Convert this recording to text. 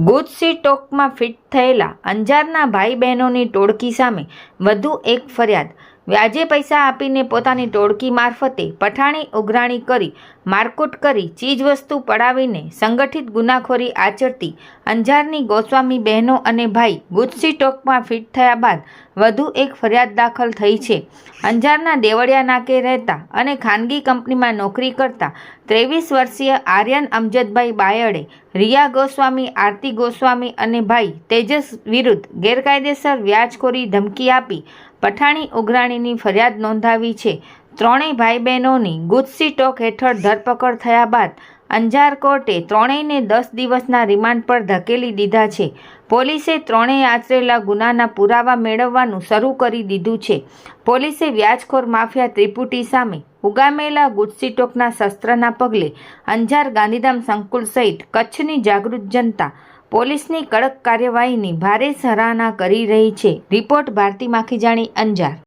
ગુજસી ટોકમાં fit થયેલા અંજારના ભાઈ બહેનોની ટોળકી સામે વધુ એક ફરિયાદ વ્યાજે પૈસા આપીને પોતાની ટોળકી મારફતે પઠાણી, ઉઘરાણી કરી, મારકૂટ કરી ચીજવસ્તુ પડાવીને સંગઠિત ગુનાખોરી આચરતી અંજારની ગોસ્વામી બહેનો અને ભાઈ ગુજસી ટોકમાં ફિટ થયા બાદ વધુ એક ફરિયાદ દાખલ થઈ છે. અંજારના દેવળિયા નાકે રહેતા અને ખાનગી કંપનીમાં નોકરી કરતા ત્રેવીસ વર્ષીય આર્યન અમજદભાઈ બાયડે રિયા ગોસ્વામી, આરતી ગોસ્વામી અને ભાઈ તેજસ વિરુદ્ધ ગેરકાયદેસર વ્યાજખોરી ધમકી આપી પઠાણી ઉઘરાણીની ફરિયાદ નોંધાવી છે. ત્રણેય ભાઈ બહેનોની ગુજસી ટોક હેઠળ ધરપકડ થયા બાદ અંજાર કોર્ટે ત્રણેયને દસ દિવસના રિમાન્ડ પર ધકેલી દીધા છે. પોલીસે ત્રણેય આચરેલા ગુનાના પુરાવા મેળવવાનું શરૂ કરી દીધું છે. પોલીસે વ્યાજખોર માફિયા ત્રિપુટી સામે ઉગામેલા ગુજસીટોકના શસ્ત્રના પગલે અંજાર ગાંધીધામ સંકુલ સહિત કચ્છની જાગૃત જનતા પોલીસની કડક કાર્યવાહીની ભારે સરાહના કરી રહી છે. રિપોર્ટ ભારતી માખીજાણી અંજાર.